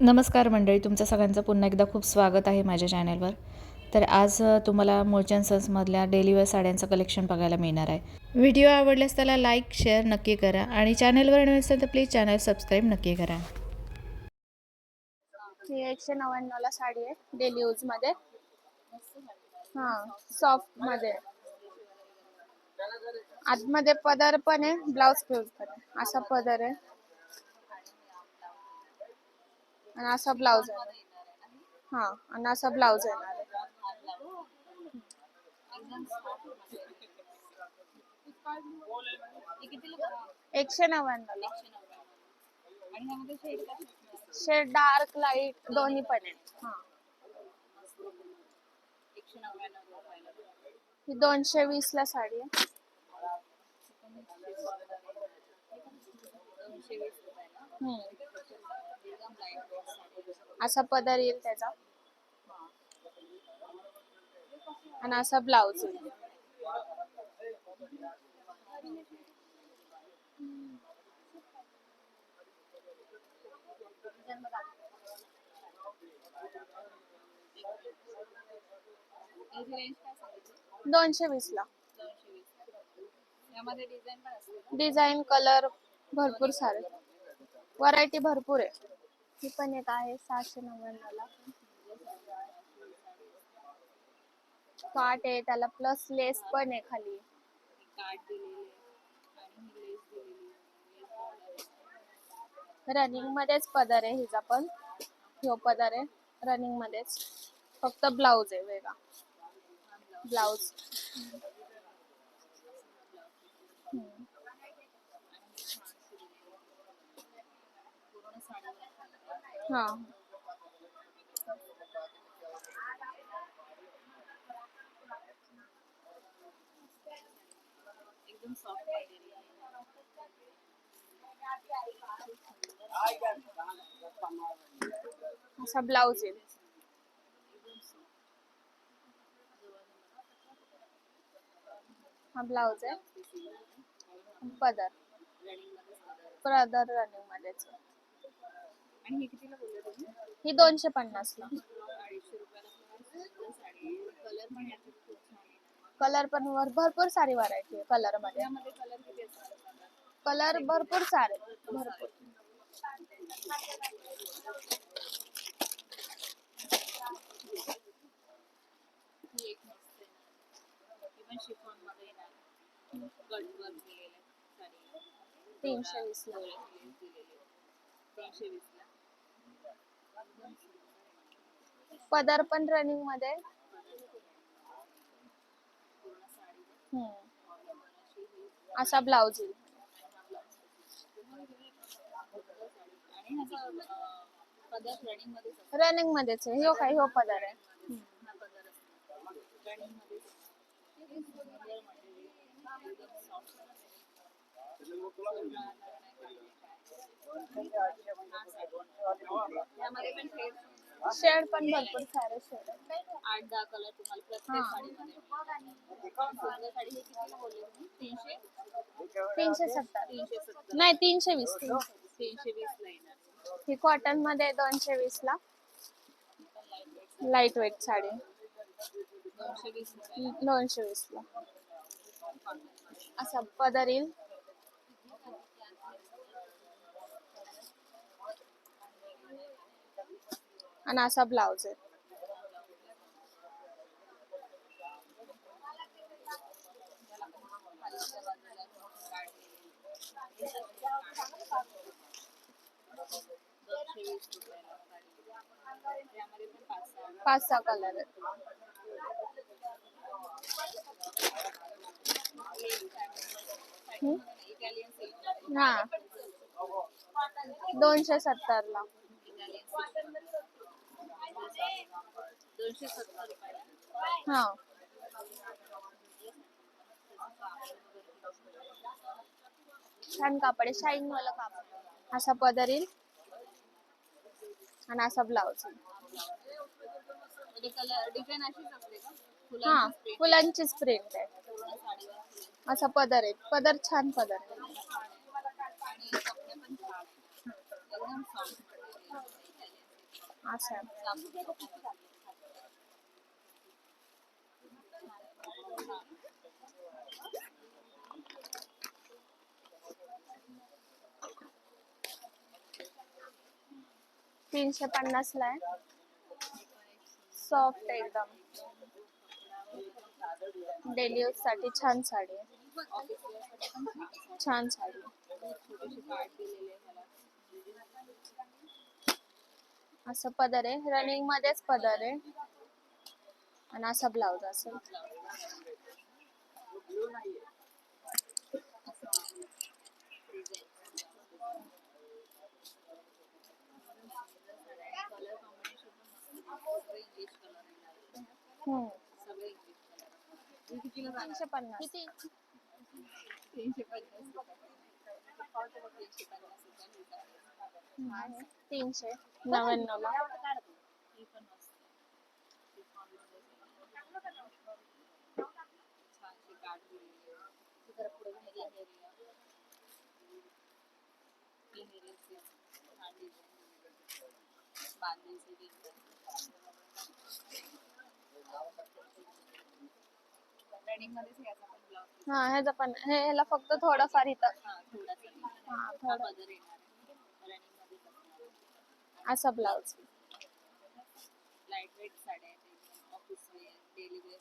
नमस्कार मंडळी तुमचं सगळ्यांचं पुन्हा एकदा खूप स्वागत आहे माझ्या चॅनलवर तर आज तुम्हाला मोर्चन सन्समधल्या डेली साड्यांचं कलेक्शन बघायला मिळणार आहे. व्हिडिओ आवडल्यास त्याला लाईक शेअर नक्की करा आणि चॅनलवर नवीन असेल तर प्लीज चॅनल सबस्क्राईब नक्की करा. ही एकशे नव्याण्णव ला साडी आहे डेली यूजमध्ये मध्ये. हा सॉफ्टमध्ये. आतमध्ये पदर पण आहे ब्लाऊज पीस पण आहे. असा पदर आहे. आणि असा ब्लाउज आहे. हा आणि असा ब्लाउज आहे. एकशे नव्याण्णव. शेड डार्क लाइट दोन्ही पण आहेत. हा. ही दोनशे वीस ला साडी आहे. हम्म. असा पदर येईल त्याचा. आणि असा ब्लाउज येईल. दोनशे वीस ला. डिझाईन कलर भरपूर सारे. व्हरायटी भरपूर आहे. ही पण एक आहे सहाशे नव्याण्णवला. काट आहे त्याला प्लस लेस पण आहे खाली. रनिंग मध्येच पदर आहे हिचा पण. ह्यो पदर आहे रनिंग मध्येच. फक्त ब्लाउज आहे वेगळा. ब्लाउज हा. असा ब्लाउज आहे. हा ब्लाउज आहे. पदर. पदर रनिंग मध्येच. आहे. ही दोनशे पन्नास ला. कलर पण वर भरपूर सारी व्हरायटी आहे कलरमध्ये कलर भरपूर सारे भरपूर. तीनशे वीस ला पदर पण रनिंगमध्ये असा ब्लाउज येईल रनिंग मध्येच आहे. हो काय? हो पदर आहे. शेड पण भरपूर सारे शेड आठ दहा कलर तुम्हाला प्रत्येक. साडीमध्ये. तीनशे? तीनशे सत्तर. तीनशे सत्तर. नाही तीनशे वीस तीनशे तीनशे वीस ला येणार ही कॉटनमध्ये दोनशे वीस ला. Light weight sari. दोनशे वीस ला. दोनशे वीस ला. असा पदर येईल आणि असा ब्लाऊज आहे. पाच सहा कलर हा. दोनशे सत्तर ला दोनशे सत्तर रुपयाला हा. छान कापड आहे. शाईन वाला कापड. असा पदर येईल आणि असा ब्लाउज कलर डिझाईन अशीच असते का? हा फुलांचीच प्रिंट आहे. असा पदर आहे. पदर छान पदर आहे आणि कपडे पण छान आहे एकदम सॉफ्ट असं तीनशे पन्नास ला आहे. सॉफ्ट एकदम. डेली यूजसाठी छान साडी छान साडी असं पदर आहे. रनिंग मध्येच पदर आहे. आणि असा ब्लाउज असेल. तीनशे पन्नास. किती? आहे. तीनशे नव्याण्णव ला हा ह्याचा पण हे ह्याला फक्त थोडंफार इथं हा थोडं असा ब्लाउज लाइट वेट साड्या आहेत ऑफिस वेअर डेली वेअर